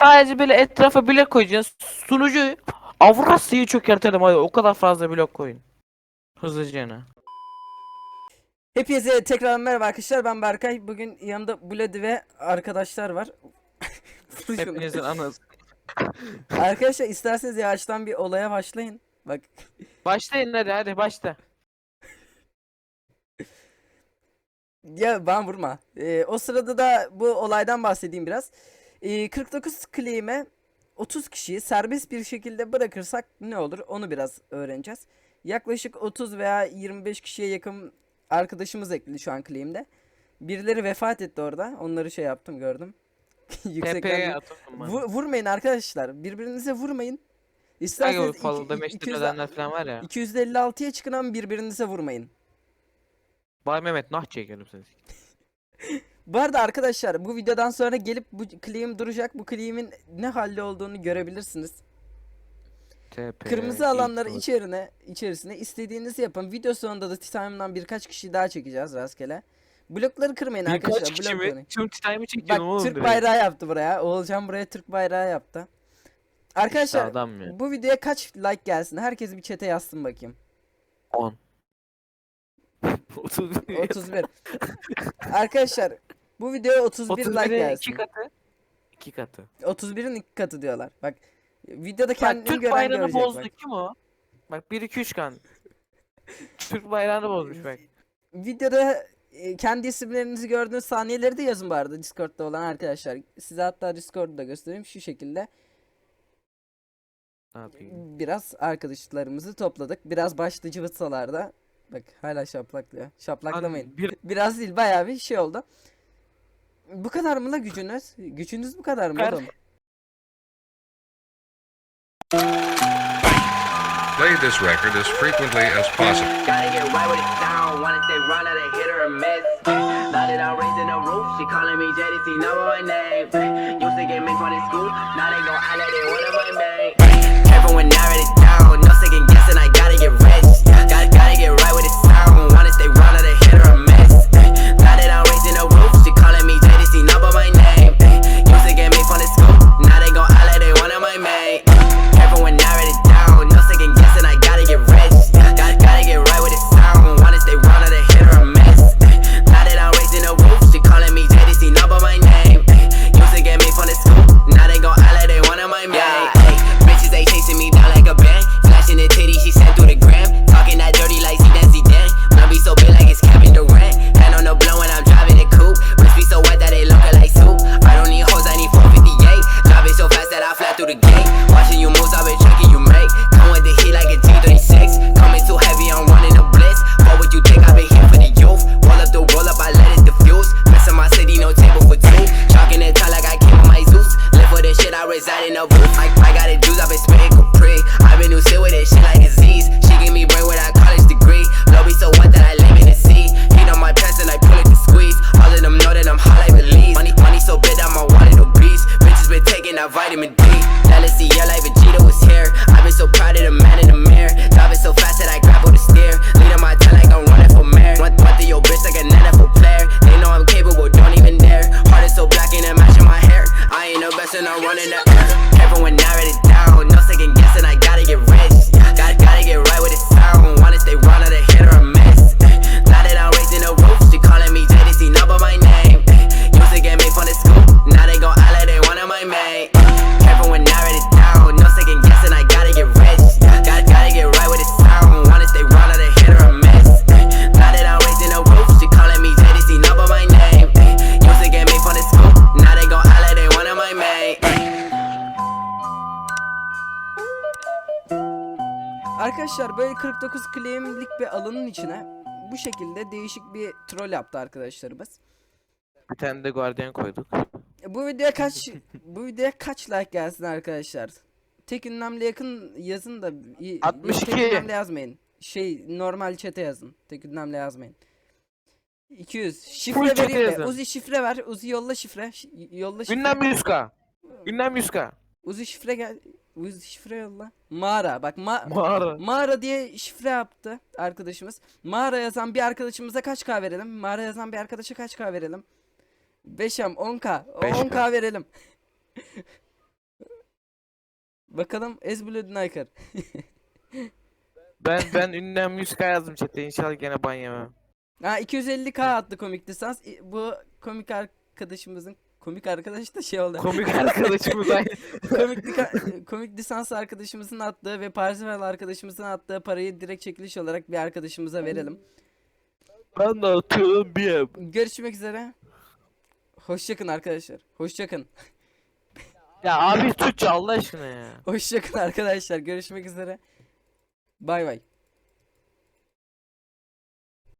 sadece böyle etrafa blok koyacaksın. Sunucu Avrasya'yı çökertelim hadi o kadar fazla blok koyun. Hızlıca ne? Hepinize tekrar merhaba arkadaşlar ben Berkay. Bugün yanımda Bloody ve arkadaşlar var. Hepinizin anası. arkadaşlar isterseniz yavaştan bir olaya başlayın. Bak Başlayın hadi hadi başla. ya ben vurma. Ee, o sırada da bu olaydan bahsedeyim biraz. Ee, 49 claim'e 30 kişiyi serbest bir şekilde bırakırsak ne olur onu biraz öğreneceğiz. Yaklaşık 30 veya 25 kişiye yakın arkadaşımız ekledi şu an claim'de. Birileri vefat etti orada. Onları şey yaptım gördüm. Yüksekten Vur- vurmayın arkadaşlar. Birbirinize vurmayın. İsterseniz iki- iki- demeçli 200 bedenler falan var ya. 256'ya çıkın ama birbirinize vurmayın. Bay Mehmet nah çekelim seni. Bu arada arkadaşlar bu videodan sonra gelip bu claim duracak. Bu claim'in ne halde olduğunu görebilirsiniz. TP. Kırmızı alanları ilk- içerine içerisine istediğinizi yapın. Video sonunda da Titame'dan birkaç kişi daha çekeceğiz rastgele. Blokları kırmayın arkadaşlar. Birkaç kişi blok mi? Tüm time'ı çekiyorum Bak oğlum Türk direkt. bayrağı yaptı buraya. Oğulcan buraya Türk bayrağı yaptı. İşte Arkadaşlar adam ya. bu videoya kaç like gelsin? Herkes bir chat'e yazsın bakayım. 10. 31. 31. Arkadaşlar bu videoya 31 like 31'in gelsin. iki katı. İki katı. 31'in iki katı diyorlar. Bak videoda kendini Türk gören bayrağını görecek bozdu bak. kim o? Bak 1 2 3 kan. Türk bayrağını bozmuş bak. Videoda e, kendi isimlerinizi gördüğünüz saniyeleri de yazın bu arada Discord'da olan arkadaşlar. Size hatta Discord'da da göstereyim şu şekilde. Ne yapayım? Biraz arkadaşlarımızı topladık. Biraz başlı cıvıtsalarda. Bak hala şaplaklıyor. Şaplaklamayın. Lan Bir Biraz değil bayağı bir şey oldu. Bu kadar mı la gücünüz? Gücünüz bu kadar mı Kar- oğlum? Play this record as frequently as possible. Gotta get right with it down. Wanna stay run out of hit or a miss. Now that I'm raising the roof, she calling me JDC number one name. Used to get me fun in school, now they gon' like they one of my I let it diffuse. Messing my city, no table for two. Chalking it tight like I came on my Zeus. Live for this shit, I reside in a roof. I, I got it juice, I've been spitting Capri. I've been new sit with this shit like disease. She give me brain with a college degree. Blow me so wet that I live in the sea. Heat on my pants and I pull it to squeeze. All of them know that I'm hot like Belize. Money, money so big, I'm wanted obese. Bitches been taking that vitamin D. Now let's see, yeah, like Vegeta was here. I've been so proud of the man in the mirror. Driving so fast that I grapple the steer. Leading my time like I'm running for married. One, one to your bitch like a net for flair. They know I'm capable, don't even dare. Arkadaşlar böyle 49 claimlik bir alanın içine bu şekilde değişik bir troll yaptı arkadaşlarımız. Bir tane de guardian koyduk. E, Bu videoya kaç bu videoya kaç like gelsin arkadaşlar? Tek ünlemle yakın yazın da i- 62. Tek ünlemle yazmayın. Şey normal chat'e yazın. Tek ünlemle yazmayın. 200. Şifre Full vereyim. Uzi şifre ver. Uzi yolla şifre. Ş- yolla şifre. Gündem 100k. Gündem 100k. Uzi şifre gel. Uzi şifre yolla. Mağara. Bak ma Mağara. Mağara diye şifre yaptı arkadaşımız. Mağara yazan bir arkadaşımıza kaç k verelim? Mağara yazan bir arkadaşa kaç k verelim? 5M 10k. 5K. 10k verelim. Bakalım Ezbulud Naykar. Ben ben ünlem 100k yazdım chat'te inşallah gene ban yemem. Ha 250k attı komik lisans. Bu komik arkadaşımızın komik arkadaş da şey oldu. Komik arkadaşımız aynı. komik, komik lisans arkadaşımızın attığı ve Parsifal arkadaşımızın attığı parayı direkt çekiliş olarak bir arkadaşımıza verelim. Ben de atıyorum bir yem. Görüşmek üzere. Hoşçakın arkadaşlar. Hoşçakın. Ya abi Türkçe Allah aşkına ya. Hoşçakın arkadaşlar. Görüşmek üzere. Bay bay.